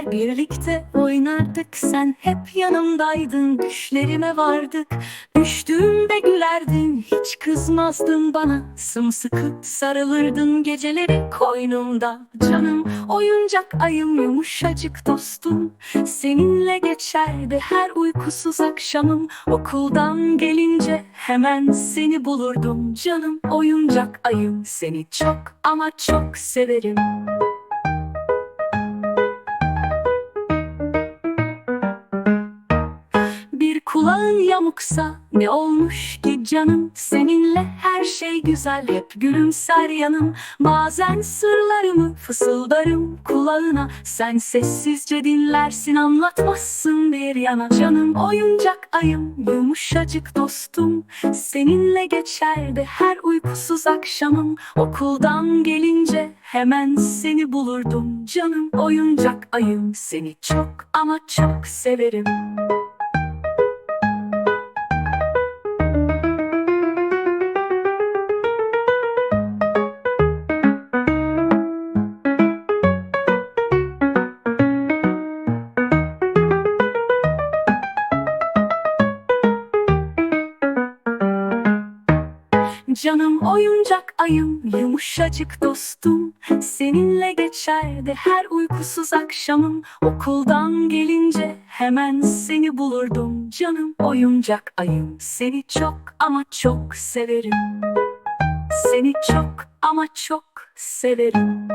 geceler birlikte oynardık. Sen hep yanımdaydın. Düşlerime vardık. Düştüğümde gülerdin hiç kızmazdın bana. Sımsıkı sarılırdın geceleri koynumda. Canım oyuncak ayım yumuşacık dostum. Seninle geçerdi her uykusuz akşamım. Okuldan gelince hemen seni bulurdum. Canım oyuncak ayım seni çok ama çok severim kulağın yamuksa ne olmuş ki canım Seninle her şey güzel hep gülümser yanım. Bazen sırlarımı fısıldarım kulağına. Sen sessizce dinlersin anlatmazsın bir yana. Canım oyuncak ayım yumuşacık dostum. Seninle geçerdi her uykusuz akşamım. Okuldan gelince hemen seni bulurdum. Canım oyuncak ayım seni çok ama çok severim Canım oyuncak ayım yumuşacık dostum. Seninle geçerdi her uykusuz akşamım. Okuldan gelince hemen seni bulurdum. Canım oyuncak ayım seni çok ama çok severim. Seni çok ama çok severim